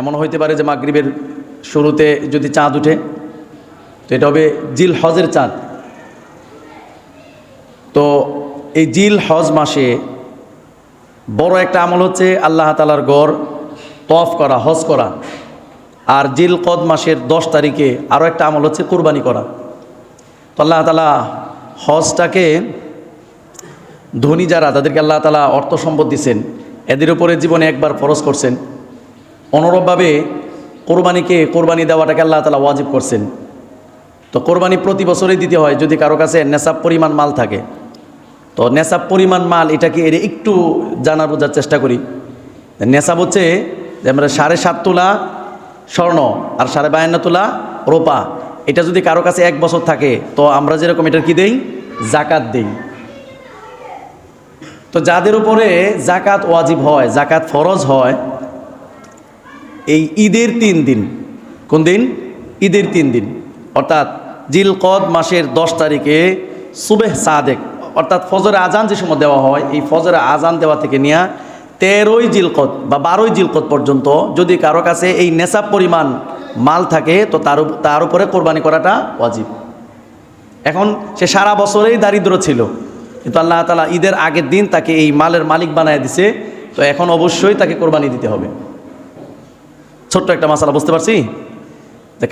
এমন হইতে পারে যে মাগরিবের শুরুতে যদি চাঁদ উঠে, তো এটা হবে জিল হজের চাঁদ। তো এই জিল হজ মাসে বড় একটা আমল হচ্ছে আল্লাহ তালার গড় তফ করা, হজ করা। আর জিল কদ মাসের দশ তারিখে আরও একটা আমল হচ্ছে কোরবানি করা। তো আল্লাহ তালা হজটাকে ধনী যারা, তাদেরকে আল্লাহ তালা অর্থ সম্পদ দিচ্ছেন এদের উপরে জীবনে একবার ফরজ করছেন। অনুরূপভাবে কোরবানিকে, কোরবানি দেওয়াটাকে আল্লাহ তালা ওয়াজিব করছেন। তো কোরবানি প্রতি বছরেই দিতে হয় যদি কারও কাছে নেশাব পরিমাণ মাল থাকে। তো নেশাব পরিমাণ মাল এটাকে এর একটু জানা বোঝার চেষ্টা করি। নেশাব হচ্ছে যে আমরা সাড়ে সাত তোলা স্বর্ণ আর সাড়ে বায়ান্ন তোলা রোপা। এটা যদি কারও কাছে এক বছর থাকে, তো আমরা যেরকম এটার কি দেই? জাকাত দেই। তো যাদের উপরে জাকাত ওয়াজিব হয়, জাকাত ফরজ হয় এই ঈদের তিন দিন। কোন দিন? ঈদের তিন দিন। অর্থাৎ জিলকদ মাসের দশ তারিখে সুবেহ সাদেক, অর্থাৎ ফজরে আজান যে সময় দেওয়া হয়, এই ফজরে আজান দেওয়া থেকে নিয়ে তেরোই জিলকত বা বারোই জিলকত পর্যন্ত যদি কারও কাছে এই নেশাব পরিমাণ মাল থাকে, তো তার তার উপরে কোরবানি করাটা ওয়াজিব। এখন সে সারা বছরেই দারিদ্র ছিল, কিন্তু আল্লাহ তালা ঈদের আগের দিন তাকে এই মালের মালিক বানায় দিছে, তো এখন অবশ্যই তাকে কোরবানি দিতে হবে। ছোট্ট একটা মশালা বুঝতে পারছি?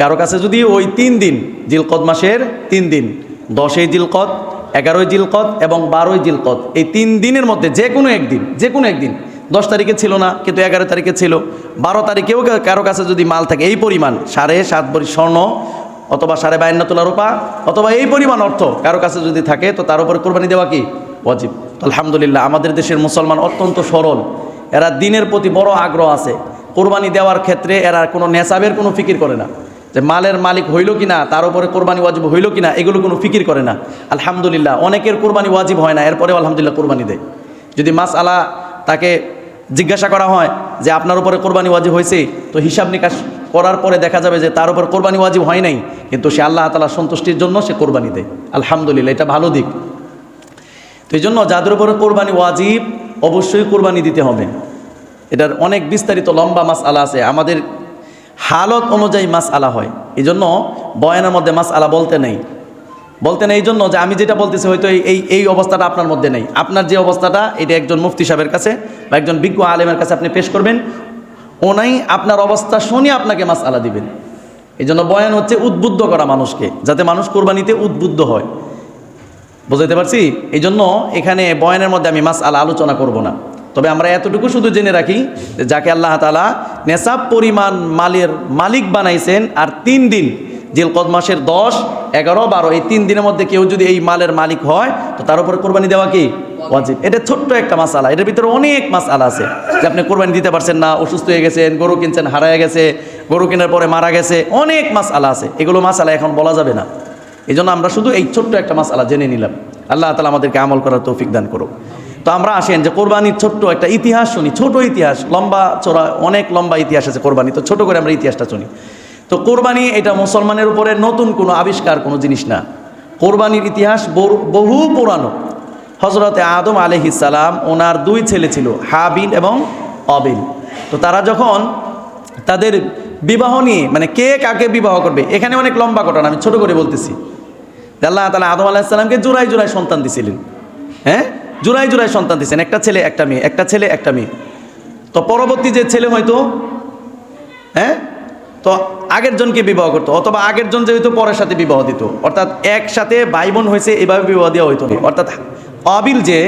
কারও কাছে যদি ওই তিন দিন, জিলকদ মাসের তিন দিন, দশই জিলকদ, এগারোই জিলকদ এবং বারোই জিলকদ, এই তিন দিনের মধ্যে যে কোনো একদিন, যে কোনো একদিন, দশ তারিখে ছিল না, কিন্তু এগারো তারিখে ছিল, বারো তারিখেও কারও কাছে যদি মাল থাকে, এই পরিমাণ, সাড়ে সাত ভরি স্বর্ণ অথবা সাড়ে বায়ান্ন তোলা রূপা, অথবা এই পরিমাণ অর্থ কারও কাছে যদি থাকে, তো তার উপরে কোরবানি দেওয়া কি? ওয়াজিব। আলহামদুলিল্লাহ, আমাদের দেশের মুসলমান অত্যন্ত সরল। এরা দিনের প্রতি বড় আগ্রহ আছে। কোরবানি দেওয়ার ক্ষেত্রে এরা কোনো নেশাবের কোনো ফিকির করে না। যে মালের মালিক হইল কি না তার উপরে কোরবানি ওয়াজিব হইল কিনা, এগুলো কোনো ফিকির করে না। আলহামদুলিল্লাহ, অনেকের কোরবানি ওয়াজিব হয় না, এরপরেও আলহামদুলিল্লাহ কোরবানি দেয়। যদি মাস আলা তাকে জিজ্ঞাসা করা হয় যে আপনার উপরে কোরবানি ওয়াজিব হয়েছে তো হিসাব নিকাশ করার পরে দেখা যাবে যে তার উপর কোরবানি ওয়াজিব হয় নাই, কিন্তু সে আল্লাহ তালা সন্তুষ্টির জন্য সে কোরবানি দেয়। আলহামদুলিল্লাহ, এটা ভালো দিক। তো এই জন্য যাদের উপরে কোরবানি ওয়াজিব, অবশ্যই কোরবানি দিতে হবে। এটার অনেক বিস্তারিত লম্বা মাস আলা আছে। আমাদের হালত অনুযায়ী মাস আলা হয়। এই জন্য বয়ানের মধ্যে মাস আলা বলতে নেই। বলতে নেই এই জন্য যে আমি যেটা বলতেছি হয়তো এই- এই অবস্থাটা আপনার মধ্যে নেই। আপনার যে অবস্থাটা, এটা একজন মুফতি সাহেবের কাছে বা একজন বিজ্ঞ আলেমের কাছে আপনি পেশ করবেন। ওনাই আপনার অবস্থা শুনে আপনাকে মাস আলা দিবেন। এই জন্য বয়ান হচ্ছে উদ্বুদ্ধ করা মানুষকে, যাতে মানুষ কোরবানিতে উদ্বুদ্ধ হয়। বুঝাইতে পারছি? এই জন্য এখানে বয়ানের মধ্যে আমি মাস আলা আলোচনা করব না। তবে আমরা এতটুকু শুধু জেনে রাখি যে যাকে আল্লাহ তালা নেশাব পরিমাণ মালের মালিক বানাইছেন আর তিন দিন জিলকদ মাসের দশ এগারো বারো এই তিন দিনের মধ্যে কেউ যদি এই মালের মালিক হয় তো তার উপরে কোরবানি দেওয়া কি? ওয়াজিব। এটা ছোট্ট একটা মাসালা। এটার ভিতরে অনেক মাসালা আছে। যে আপনি কোরবানি দিতে পারছেন না অসুস্থ হয়ে গেছেন গরু কিনছেন হারায় গেছে গরু কেনার পরে মারা গেছে অনেক মাসালা আছে। এগুলো মাসালা এখন বলা যাবে না। এই জন্য আমরা শুধু এই ছোট্ট একটা মাসালা জেনে নিলাম। আল্লাহ তালা আমাদেরকে আমল করার তৌফিক দান করো তো আমরা আসেন যে কোরবানির ছোট্ট একটা ইতিহাস শুনি, ছোট ইতিহাস, লম্বা চড়া, অনেক লম্বা ইতিহাস আছে কোরবানি, তো ছোট করে আমরা ইতিহাসটা শুনি। তো কোরবানি এটা মুসলমানের উপরে নতুন কোনো আবিষ্কার, কোনো জিনিস না। কোরবানির ইতিহাস বহু পুরানো। হজরতে আদম আলহিসাল্লাম ওনার দুই ছেলে ছিল, হাবিল এবং অবিল। তো তারা যখন তাদের বিবাহ নিয়ে মানে কে কাকে বিবাহ করবে, এখানে অনেক লম্বা ঘটনা, আমি ছোট করে বলতেছি। আল্লাহ তালা আদম আলাহিসাল্লামকে জোড়াই জোড়াই সন্তান দিছিলেন। হ্যাঁ? জোড়াই জোড়াই সন্তান দিয়েছেন একটা ছেলে, একটা মেয়ে, একটা ছেলে, একটা মেয়ে। তো পরবর্তী যে ছেলে হয়তো হ্যাঁ? তো আগের জনকে বিবাহ করতো, অথবা আগের জন যে হয়তো পরের সাথে বিবাহ দিত, অর্থাৎ একসাথে ভাই বোন হয়েছে, এভাবে বিবাহ দেওয়া হইতো না। অর্থাৎ আবিল যে,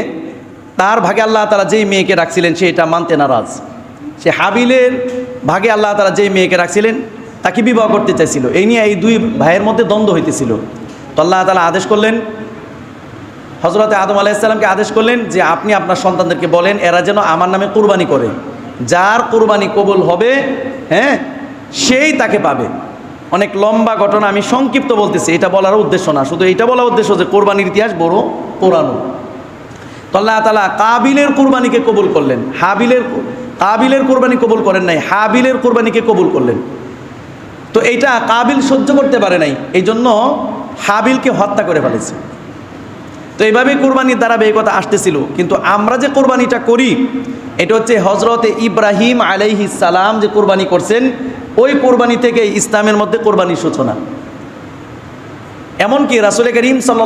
তার ভাগে আল্লাহ তারা যেই মেয়েকে রাখছিলেন, সে এটা মানতে নারাজ। সে হাবিলের ভাগে আল্লাহ তারা যেই মেয়েকে রাখছিলেন, তাকে বিবাহ করতে চাইছিল। এই নিয়ে এই দুই ভাইয়ের মধ্যে দ্বন্দ্ব হইতেছিল। তো আল্লাহ তালা আদেশ করলেন হজরতে আদম আলাইসাল্লামকে আদেশ করলেন যে আপনি আপনার সন্তানদেরকে বলেন, এরা যেন আমার নামে কোরবানি করে। যার কোরবানি কবুল হবে হ্যাঁ সেই তাকে পাবে। অনেক লম্বা ঘটনা, আমি সংক্ষিপ্ত বলতেছি, এটা বলার উদ্দেশ্য না। শুধু এটা বলার উদ্দেশ্য যে কোরবানির ইতিহাস বড় পুরানো। তো আল্লাহ তালা কাবিলের কোরবানিকে কবুল করলেন। হাবিলের কাবিলের কোরবানি কবুল করেন নাই, হাবিলের কোরবানিকে কবুল করলেন। তো এইটা কাবিল সহ্য করতে পারে নাই এই জন্য হাবিলকে হত্যা করে ফেলেছে। তো তো এইভাবে কোরবানির দ্বারা এই কথা আসতেছিল। কিন্তু আমরা যে কোরবানিটা করি, এটা হচ্ছে হজরতে ইব্রাহিম আলাইহি সালাম যে কোরবানি করছেন, ওই কোরবানি থেকে ইসলামের মধ্যে কোরবানির সূচনা। এমনকি রাসুল করিম সাল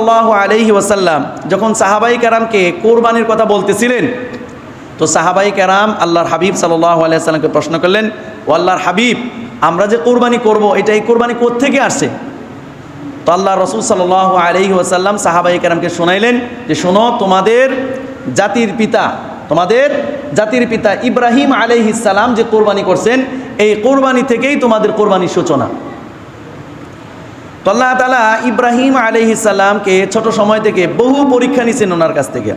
আলহি ওয়াসাল্লাম যখন সাহাবাই কারামকে কোরবানির কথা বলতেছিলেন, তো সাহাবাই কারাম আল্লাহর হাবিব সাল্লাহ আলাইসাল্লামকে প্রশ্ন করলেন, ও আল্লাহর হাবিব, আমরা যে কোরবানি করব, এটা এই কোরবানি কোত্থেকে আসছে? তো আল্লাহ রসুল সাল্লাহ আলহি ওয়াসাল্লাম সাহাবাই কারামকে শোনাইলেন যে শোনো, তোমাদের জাতির পিতা, তোমাদের জাতির পিতা ইব্রাহিম আলহিসাল্লাম যে কোরবানি করছেন, এই কোরবানি থেকেই তোমাদের কোরবানির সূচনা। তো আল্লাহ তালা ইব্রাহিম আলহিসাল্লামকে ছোট সময় থেকে বহু পরীক্ষা নিছেন ওনার কাছ থেকে।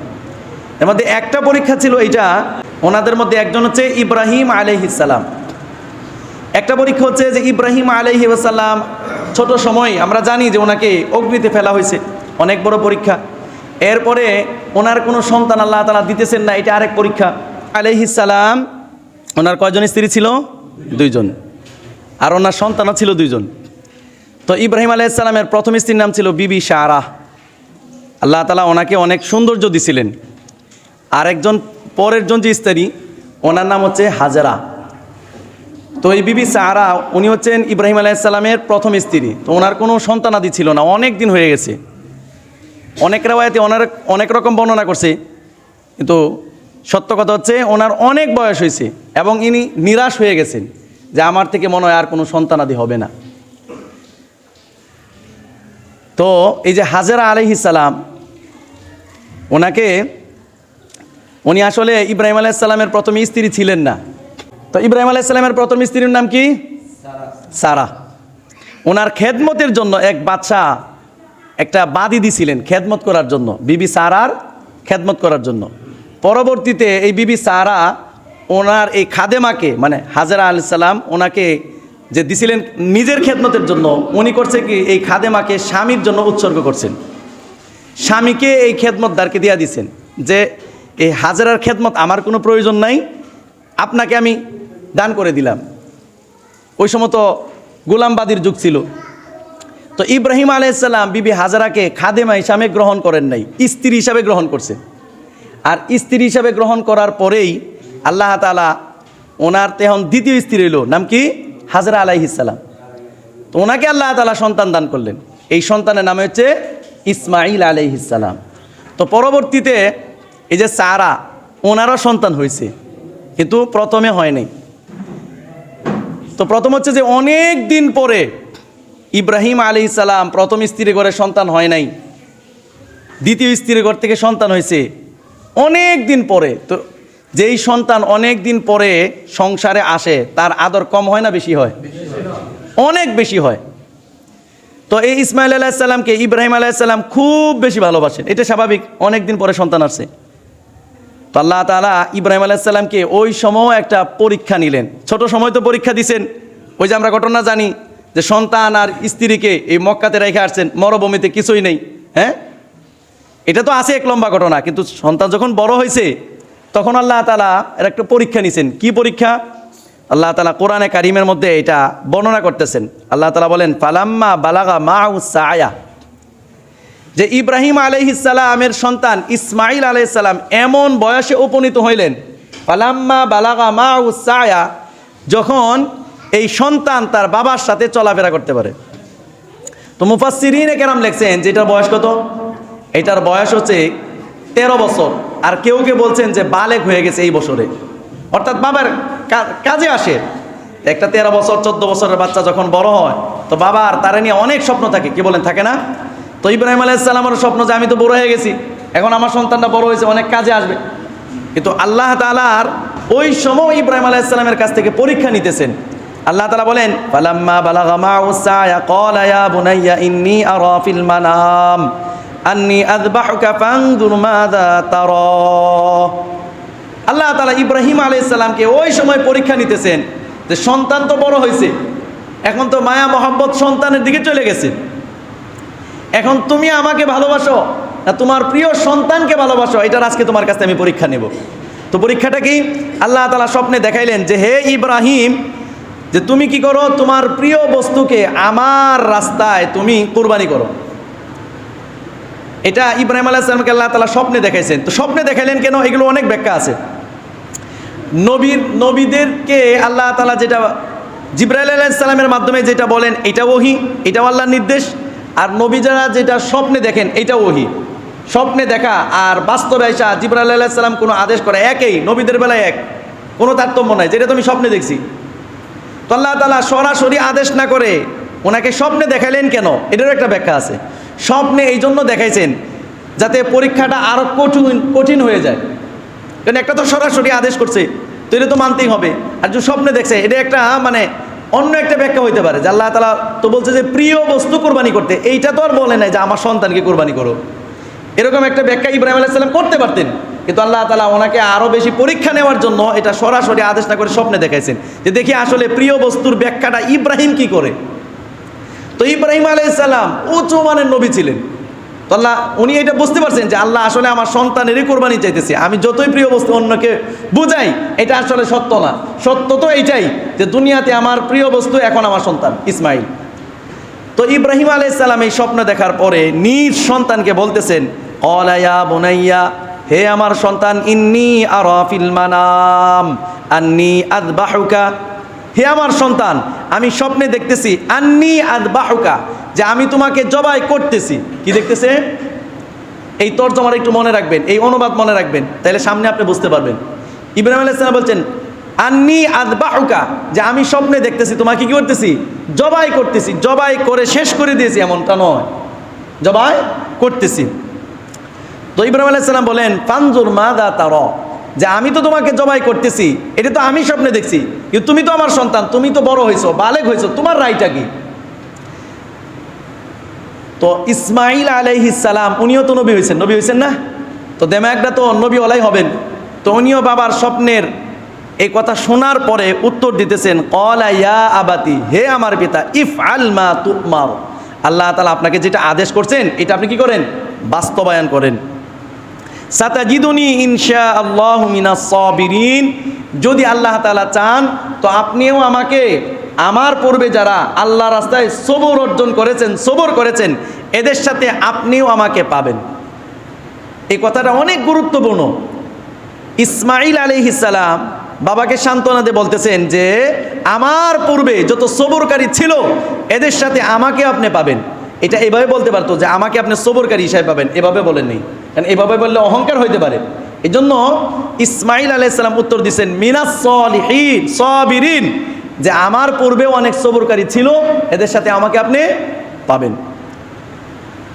এর মধ্যে একটা পরীক্ষা ছিল এইটা, ওনাদের মধ্যে একজন হচ্ছে ইব্রাহিম আলহিসাল্লাম একটা পরীক্ষা হচ্ছে যে ইব্রাহিম আলহি সাল্লাম ছোট সময় আমরা জানি যে ওনাকে অগ্নিতে ফেলা হয়েছে, অনেক বড় পরীক্ষা। এরপরে ওনার কোনো সন্তান আল্লাহ তালা দিতেছেন না, এটা আরেক পরীক্ষা। আলহিসাল্লাম ওনার কয়জন স্ত্রী ছিল? দুইজন। আর ওনার সন্তানও ছিল দুইজন। তো ইব্রাহিম আলাইসাল্লামের প্রথম স্ত্রীর নাম ছিল বিবি সারা আল্লাহ তালা ওনাকে অনেক সৌন্দর্য দিছিলেন। আরেকজন পরের জন যে স্ত্রী, ওনার নাম হচ্ছে হাজারা। তো এই বিবি সারা উনি হচ্ছেন ইব্রাহিম আলাইসাল্লামের প্রথম স্ত্রী। তো ওনার কোনো সন্তানাদি ছিল না, অনেক দিন হয়ে গেছে। অনেক রেওয়ায়তে অনেক অনেক রকম বর্ণনা করছে। কিন্তু সত্য কথা হচ্ছে, ওনার অনেক বয়স হয়েছে এবং ইনি নিরাশ হয়ে গেছেন যে আমার থেকে মনে হয় আর কোনো সন্তানাদি হবে না। তো এই যে হাজারা আলহিসাল্লাম ওনাকে, উনি আসলে ইব্রাহিম আলাইসাল্লামের প্রথম স্ত্রী ছিলেন না। তো ইব্রাহিম আলাইসাল্লামের প্রথম স্ত্রীর নাম কি? সারা। ওনার খেদমতের জন্য এক বাচ্চা, একটা বাদি দিছিলেন খেদমত করার জন্য, বিবি সারার খেদমত করার জন্য। পরবর্তীতে এই বিবি সারা ওনার এই খাদেমাকে মানে হাজারা আলাইসাল্লাম ওনাকে যে দিছিলেন নিজের খেদমতের জন্য, উনি করছে কি? এই খাদেমাকে স্বামীর জন্য উৎসর্গ করছেন। স্বামীকে এই খেদমতদারকে দিয়া দিছেন যে এই হাজারার খেদমত আমার কোনো প্রয়োজন নাই। আপনাকে আমি দান করে দিলাম। ওই সময় তো গোলামবাদীর যুগ ছিল। তো ইব্রাহিম আলাইসাল্লাম বিবি হাজারাকে খাদেমা হিসাবে গ্রহণ করেন নাই, স্ত্রী হিসাবে গ্রহণ করছে। আর স্ত্রী হিসাবে গ্রহণ করার পরেই আল্লাহ তালা ওনার তেহন দ্বিতীয় স্ত্রী এলো নাম কি? হাজরা আলাইহিসাল্লাম তো ওনাকে আল্লাহ তালা সন্তান দান করলেন। এই সন্তানের নাম হচ্ছে ইসমাইল আলাইহিসাল্লাম তো পরবর্তীতে এই যে সারা, ওনারও সন্তান হয়েছে। কিন্তু প্রথমে হয় নাই। তো প্রথম হচ্ছে যে অনেক দিন পরে ইব্রাহিম আলি সালাম প্রথম স্ত্রী ঘরে সন্তান হয় নাই। দ্বিতীয় স্ত্রীর ঘর থেকে সন্তান হয়েছে। অনেক দিন পরে, তো যেই সন্তান অনেক দিন পরে সংসারে আসে, তার আদর কম হয় না বেশি হয়? অনেক বেশি হয়। তো এই ইসমাইল আলাহিসাল্লামকে ইব্রাহিম আলাইসাল্লাম খুব বেশি ভালোবাসেন। এটা স্বাভাবিক, অনেক দিন পরে সন্তান আসছে। তো আল্লাহ তালা ইব্রাহিম আলাইসাল্লামকে ওই সময় একটা পরীক্ষা নিলেন। ছোট সময় তো পরীক্ষা দিছেন। ওই যে আমরা ঘটনা জানি যে সন্তান আর স্ত্রীকে এই মক্কাতে রেখে আসছেন, মরুভূমিতে কিছুই নেই হ্যাঁ? এটা তো আছে এক লম্বা ঘটনা, কিন্তু সন্তান যখন বড় হয়েছে, তখন আল্লাহ তালা এর একটা পরীক্ষা নিছেন। কি পরীক্ষা? আল্লাহ তালা কোরআনে কারিমের মধ্যে এটা বর্ণনা করতেছেন। আল্লাহ তালা বলেন, ফালাম্মা বালাগা মা সায়া। যে ইব্রাহিম আলহিসাল্লামের সন্তান ইসমাইল আলাইসাল্লাম এমন বয়সে উপনীত হইলেন, ফালাম্মা বালাগা মা সায়া, যখন এই সন্তান তার বাবার সাথে চলাফেরা করতে পারে। তো মুফাসিরিনে কেরাম লেখছেন যে এটার বয়স কত? এটার বয়স হচ্ছে তেরো বছর। আর কেউ কেউ বলছেন যে বালেক হয়ে গেছে এই বছরে। অর্থাৎ বাবার কাজে আসে। একটা তেরো বছর, চোদ্দ বছরের বাচ্চা যখন বড় হয়, তো বাবার তারা নিয়ে অনেক স্বপ্ন থাকে। কি বলেন, থাকে না? তো ইব্রাহিম আলাইসাল্লামের স্বপ্ন যে আমি তো বড় হয়ে গেছি, এখন আমার সন্তানটা বড় হয়েছে, অনেক কাজে আসবে। কিন্তু আল্লাহ তালার ওই সময় ইব্রাহিম আলাইসাল্লামের কাছ থেকে পরীক্ষা নিতেছেন। আল্লাহ তালা বলেন, ফালাম্মা বালাগা মা'ু সায়া, ক্বালা ইয়া বুনাইয়া ইন্নী আরা ফিল মানাম, আন্নী আযবাহুকা ফানজুর মাযা তারা। আল্লাহ তালা ইব্রাহিম আলাইসাল্লামকে ওই সময় পরীক্ষা নিতেছেন যে সন্তান তো বড় হয়েছে, এখন তো মায়া মহব্বত সন্তানের দিকে চলে গেছে। এখন তুমি আমাকে ভালোবাসো না তোমার প্রিয় সন্তানকে ভালোবাসো, এটার আজকে তোমার কাছে আমি পরীক্ষা নেব। তো পরীক্ষাটা কি? আল্লাহ তালা স্বপ্নে দেখাইলেন যে, হে ইব্রাহিম, যে তুমি কি করো? তোমার প্রিয় বস্তুকে আমার রাস্তায় তুমি কোরবানি করো। এটা ইব্রাহিম আলাইসালামকে আল্লাহ তালা স্বপ্নে দেখাইছেন। তো স্বপ্নে দেখাইলেন কেন? এগুলো অনেক ব্যাখ্যা আছে। নবীর, নবীদেরকে আল্লাহ তালা যেটা জিব্রাইল আলাইসালামের মাধ্যমে যেটা বলেন, এটা ওহি, এটাও আল্লাহর নির্দেশ। আর নবী যারা যেটা স্বপ্নে দেখেন, এটা ওহি। স্বপ্নে দেখা আর বাস্তবে আসা জিব্রাইল আলাইসালাম কোনো আদেশ করে, একই, নবীদের বেলায় এক। কোনো তারতম্য নাই, যেটা তুমি স্বপ্নে দেখছি। তো আল্লাহ তালা সরাসরি আদেশ না করে ওনাকে স্বপ্নে দেখাইলেন কেন? এটারও একটা ব্যাখ্যা আছে। স্বপ্নে এই জন্য দেখাইছেন যাতে পরীক্ষাটা আরও কঠিন কঠিন হয়ে যায়। কারণ একটা তো সরাসরি আদেশ করছে, তো এটা তো মানতেই হবে। আর যে স্বপ্নে দেখছে, এটা একটা মানে অন্য একটা ব্যাখ্যা হইতে পারে, যে আল্লাহ তালা তো বলছে যে প্রিয় বস্তু কোরবানি করতে। এইটা তো আর বলে নাই যে আমার সন্তানকে কোরবানি করো। এরকম একটা ব্যাখ্যা ইব্রাহিম আলাইসাল্লাম করতে পারতেন। কিন্তু আল্লাহ তালা ওনাকে আরও বেশি পরীক্ষা নেওয়ার জন্য এটা সরাসরি আদেশ না করে স্বপ্নে দেখাইছেন। যে দেখি আসলে প্রিয় বস্তুর ব্যাখ্যাটা ইব্রাহিম কি করে? তো ইব্রাহিম আলাইসাল্লাম উঁচু মানের নবী ছিলেন। তো আল্লাহ, উনি এটা বুঝতে পারছেন যে আল্লাহ আসলে আমার সন্তানেরই কোরবানি চাইতেছে। আমি যতই প্রিয় বস্তু অন্যকে বুঝাই, এটা আসলে সত্য না। সত্য তো এইটাই যে দুনিয়াতে আমার প্রিয় বস্তু এখন আমার সন্তান, ইসমাইল। তো ইব্রাহিম আলাইসাল্লাম এই স্বপ্ন দেখার পরে নিজ সন্তানকে বলতেছেন অলায়া বোনাইয়া, হে আমার সন্তান, ইন্নি আরফিল মানাম, আন্নি আদবাহুকা হে আমার সন্তান, আমি স্বপ্নে দেখতেছি, আন্নি আদ বাহুকা যে আমি তোমাকে জবাই করতেছি। কি দেখতেছে? এই তর্জমার একটু মনে রাখবেন, এই অনুবাদ মনে রাখবেন, তাহলে সামনে আপনি বুঝতে পারবেন। ইব্রাহিম আলাইসালাম বলছেন, আন্নি আদ বাহুকা যে আমি স্বপ্নে দেখতেছি, তোমাকে কি করতেছি? জবাই করতেছি, জবাই করে শেষ করে দিয়েছি, এমনটা নয়। জবাই করতেছি। তো ইব্রাহিম আলাইসালাম বলেন, ফানজুর মাদা তার। যে আমি তো তোমাকে জবাই করতেছি, এটা তো আমি স্বপ্নে দেখছি। কিন্তু তুমি তো আমার সন্তান, তুমি তো বড় হয়েছো বালেক হয়েছো, তোমার রায়টা কি? তো ইসমাইল আলাইহিসালাম উনিও তো নবী হয়েছেন নবী হয়েছেন না? তো দেমাগটা তো নবী ওলাই হবেন। তো উনিও বাবার স্বপ্নের এই কথা শোনার পরে উত্তর দিতেছেন, কলা ইয়া আবাতি, হে আমার পিতা ইফ আল আলমা তুমার। আল্লাহ তালা আপনাকে যেটা আদেশ করছেন, এটা আপনি কি করেন? বাস্তবায়ন করেন। সাতাজিদুনি ইনশা আল্লাহ মিনাসবিরিন যদি আল্লাহ তালা চান, তো আপনিও আমাকে, আমার পূর্বে যারা আল্লাহ রাস্তায় সবর অর্জন করেছেন, সবর করেছেন, এদের সাথে আপনিও আমাকে পাবেন। এই কথাটা অনেক গুরুত্বপূর্ণ। ইসমাইল আলিহিসাল্লাম বাবাকে সান্ত্বনা দিয়ে বলতেছেন যে, আমার পূর্বে যত সবরকারী ছিল, এদের সাথে আমাকে আপনি পাবেন। এটা এভাবে বলতে পারতো যে, আমাকে আপনি সবরকারী হিসাবে পাবেন। এভাবে বলেন নেই কারণ এভাবে বললে অহংকার হইতে পারে। এই জন্য ইসমাইল আলাইসাল্লাম উত্তর দিচ্ছেন মিনাস সবিরিন, যে আমার পূর্বেও অনেক সবরকারী ছিল, এদের সাথে আমাকে আপনি পাবেন।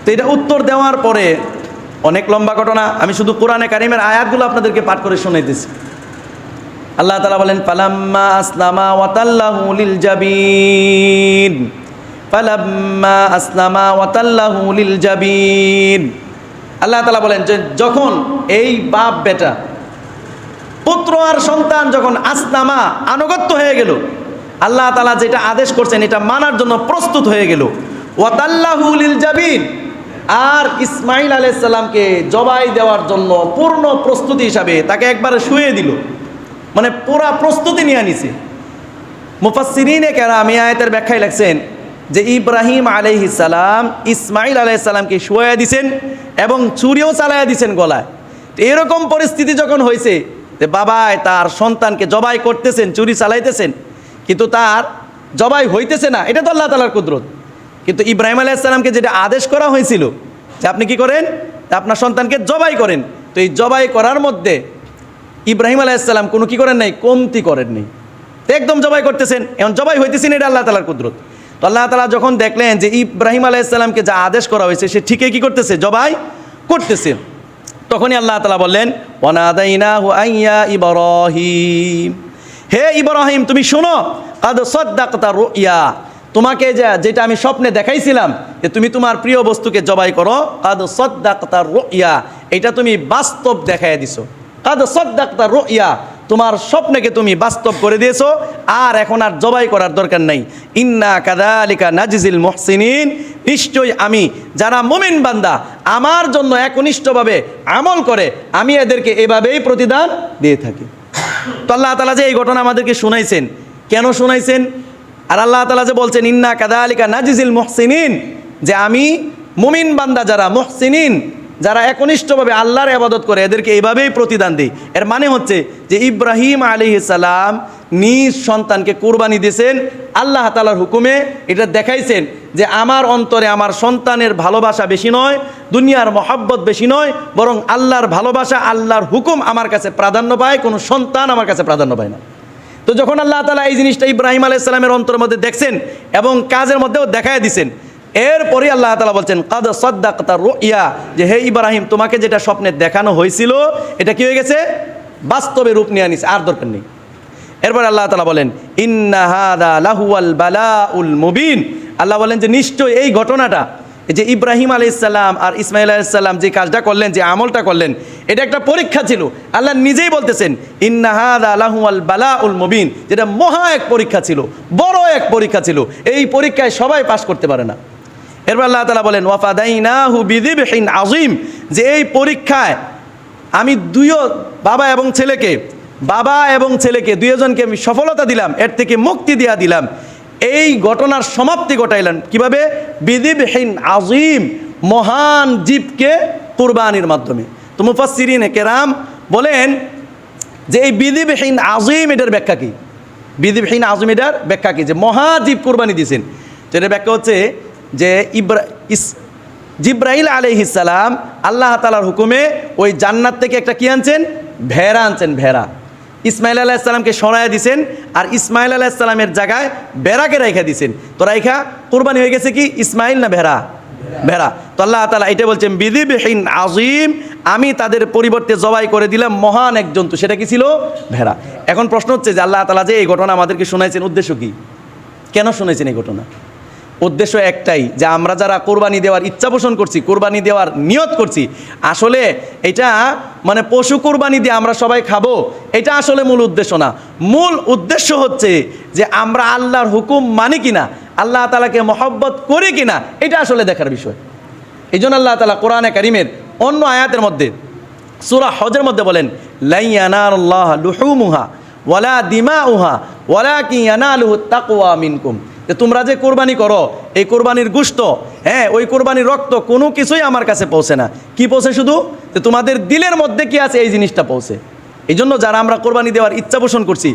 তো এটা উত্তর দেওয়ার পরে অনেক লম্বা ঘটনা, আমি শুধু কোরআনে কারিমের আয়াতগুলো আপনাদেরকে পাঠ করে শোনাইতেছি আল্লাহ তালা বলেন পালাম্মা আসলামা ওয়াতাল্লাহু লিল জাবিন। পালাম্মা আসলামা ওয়াতাল্লাহু লিল জাবিন। আল্লাহ তালা বলেন যে যখন এই বাপ বেটা, পুত্র আর সন্তান যখন আসলামা আনুগত্য হয়ে গেল, আল্লাহ তালা যেটা আদেশ করছেন এটা মানার জন্য প্রস্তুত হয়ে গেল। ওয়াতাল্লাহু লিল জাবিন। আর ইসমাইল আলাইসাল্লামকে জবাই দেওয়ার জন্য পূর্ণ প্রস্তুতি হিসাবে তাকে একবারে শুয়ে দিল। মানে পুরা প্রস্তুতি নিয়ে নিছে। মুফাসিরিনে কেরা আমি আয়তের ব্যাখ্যায় লাগছেন যে ইব্রাহিম সালাম ইসমাইল আলাইসাল্লামকে শুয়ে দিছেন এবং ছুরিও চালাইয়া দিছেন গলায়। তো এরকম পরিস্থিতি যখন হয়েছে যে বাবায় তার সন্তানকে জবাই করতেছেন, চুরি চালাইতেছেন, কিন্তু তার জবাই হইতেছে না। এটা তো আল্লাহ তালার কুদরত। কিন্তু ইব্রাহিম আলাইসাল্লামকে যেটা আদেশ করা হয়েছিল যে আপনি কি করেন? আপনার সন্তানকে জবাই করেন। তো এই জবাই করার মধ্যে ইব্রাহিম আলাইসাল্লাম কোনো কি করেন নাই? কমতি করেন নাই তো একদম জবাই করতেছেন। এখন জবাই হইতেছেন এটা আল্লাহ তালার কুদরত। তো আল্লাহ তালা যখন দেখলেন যে ইব্রাহিম আলাইসাল্লামকে যা আদেশ করা হয়েছে, সে ঠিকই কি করতেছে? জবাই করতেছে। তখনই আল্লাহ তালা বললেন ওয়ানাদাইনা আইয়া ইব্রাহিম। হে ইব্রাহিম, তুমি শোনো, কাদ সদ্দাকতা রুইয়া তোমাকে যা, যেটা আমি স্বপ্নে দেখাইছিলাম, যে তুমি তোমার প্রিয় বস্তুকে জবাই করো, কাদ সদ্দাকতা রুইয়া এটা তুমি বাস্তব দেখাই দিছো। কাদ সদ্দাকতা রুইয়া তোমার স্বপ্নকে তুমি বাস্তব করে দিয়েছ, আর এখন আর জবাই করার দরকার নাই। ইন্না কাদালিকা নাজিজিল মহসিনিন, নিশ্চয়ই আমি, যারা মুমিন বান্দা, আমার জন্য একনিষ্ঠভাবে আমল করে, আমি এদেরকে এভাবেই প্রতিদান দিয়ে থাকি। তো আল্লাহ তালা যে এই ঘটনা আমাদেরকে শুনাইছেন, কেন শুনাইছেন? আর আল্লাহ তালা যে বলছেন, ইন্না কাদা আলিকা নাজিজিল মহসিনিন, যে আমি মুমিন বান্দা যারা, মুহসিনিন যারা একনিষ্ঠভাবে আল্লাহর আবাদত করে, এদেরকে এইভাবেই প্রতিদান দিই। এর মানে হচ্ছে যে ইব্রাহিম আলী সালাম নিজ সন্তানকে কোরবানি দিয়েছেন, আল্লাহ তালার হুকুমে এটা দেখাইছেন যে আমার অন্তরে আমার সন্তানের ভালোবাসা বেশি নয়, দুনিয়ার মহাব্বত বেশি নয়, বরং আল্লাহর ভালোবাসা, আল্লাহর হুকুম আমার কাছে প্রাধান্য পায়, কোনো সন্তান আমার কাছে প্রাধান্য পায় না। তো যখন আল্লাহ তালা এই জিনিসটা ইব্রাহিম আলাইসালামের অন্তরের মধ্যে দেখছেন এবং কাজের মধ্যেও দেখায় দিছেন এরপরে আল্লাহ তালা বলছেন, কাদ সদ্দাক সদ্দাকতা রুইয়া যে হে ইব্রাহিম, তোমাকে যেটা স্বপ্নে দেখানো হয়েছিল, এটা কি হয়ে গেছে? বাস্তবে রূপ নিয়ে আনিস আর দরকার নেই। এরপর আল্লাহ তালা বলেন ইন্নাহাদা লাহুয়াল বালা উল মুবিন। আল্লাহ বলেন যে, নিশ্চয় এই ঘটনাটা যে ইব্রাহিম আলাইসাল্লাম আর ইসমাইল আলাইসাল্লাম যে কাজটা করলেন, যে আমলটা করলেন, এটা একটা পরীক্ষা ছিল। আল্লাহ নিজেই বলতেছেন ইন্নাহাদা লাহুয়াল বালা উল মুবিন। যেটা মহা এক পরীক্ষা ছিল, বড় এক পরীক্ষা ছিল। এই পরীক্ষায় সবাই পাশ করতে পারে না। এরপর আল্লাহ তালা বলেন, ওয়াফাদাইনাহু বিদিবহিন আজিম যে এই পরীক্ষায় আমি দুইও বাবা এবং ছেলেকে, বাবা এবং ছেলেকে, দুইজনকে আমি সফলতা দিলাম, এর থেকে মুক্তি দিয়া দিলাম। এই ঘটনার সমাপ্তি ঘটাইলেন কীভাবে? বিদিবহীন আজিম মহান জীবকে কুরবানির মাধ্যমে। তো মুফাসিরিন কেরাম বলেন যে এই বিধিবিহীন আজিম এটার ব্যাখ্যা কি? বিধিবিহীন আজিম এটার ব্যাখ্যা কি? যে মহাজীব কোরবানি দিয়েছেন। তো এটার ব্যাখ্যা হচ্ছে যে ইব্রা, ইস জিব্রাহিল আলহিসাল্লাম আল্লাহ তালার হুকুমে ওই জান্নাত থেকে একটা কি আনছেন? ভেড়া আনছেন, ভেড়া। ইসমাইল আলাহিসাল্লামকে সরাইয়া দিছেন আর ইসমাইল আলাহিসাল্লামের জায়গায় বেড়াকে রেখে দিছেন। তো রাইখা কোরবানি হয়ে গেছে কি? ইসমাইল না ভেড়া? ভেড়া। তো আল্লাহ তালা এটা বলছেন বিধিবিহীন আজিম আমি তাদের পরিবর্তে জবাই করে দিলাম মহান এক জন্তু। সেটা কি ছিল? ভেড়া। এখন প্রশ্ন হচ্ছে যে আল্লাহ তালা যে এই ঘটনা আমাদেরকে শোনাইছেন, উদ্দেশ্য কি? কেন শুনেছেন এই ঘটনা? উদ্দেশ্য একটাই, যে আমরা যারা কোরবানি দেওয়ার ইচ্ছা পোষণ করছি, কোরবানি দেওয়ার নিয়ত করছি, আসলে এটা মানে পশু কোরবানি দিয়ে আমরা সবাই খাব, এটা আসলে মূল উদ্দেশ্য না। মূল উদ্দেশ্য হচ্ছে যে আমরা আল্লাহর হুকুম মানি কিনা, আল্লাহ তালাকে মহব্বত করি কিনা, এটা আসলে দেখার বিষয়। এই জন্য আল্লাহ তালা কোরআনে কারিমের অন্য আয়াতের মধ্যে, সুরা হজের মধ্যে বলেন লুহুমুহা, ওয়ালা দিমা উহা ওয়ালা কি ইয়ানালুহু তাকওয়া মিনকুম। যে তোমরা যে কোরবানি করো, এই কোরবানির গুস্ত হ্যাঁ ওই কোরবানির রক্ত কোনো কিছুই আমার কাছে পৌঁছে না। কি পৌঁছে শুধু? যে তোমাদের দিলের মধ্যে কি আছে, এই জিনিসটা পৌঁছে। এই জন্য যারা আমরা কোরবানি দেওয়ার ইচ্ছা পোষণ করছি,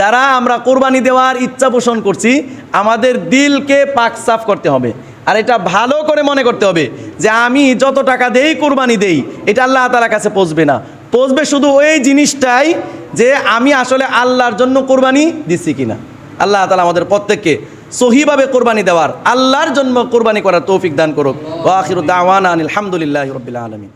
যারা আমরা কোরবানি দেওয়ার ইচ্ছা পোষণ করছি, আমাদের দিলকে পাক সাফ করতে হবে। আর এটা ভালো করে মনে করতে হবে যে আমি যত টাকা দেই কোরবানি দেই, এটা আল্লাহ তালার কাছে পৌঁছবে না। পৌঁছবে শুধু ওই জিনিসটাই যে আমি আসলে আল্লাহর জন্য কোরবানি দিচ্ছি কিনা। আল্লাহ তালা আমাদের প্রত্যেককে সহিভাবে কোরবানি দেওয়ার, আল্লাহর জন্য কোরবানি করার তৌফিক দান করুক। ওয়াখির দাওয়ানা আলহামদুলিল্লাহ রবিল্লা আলমী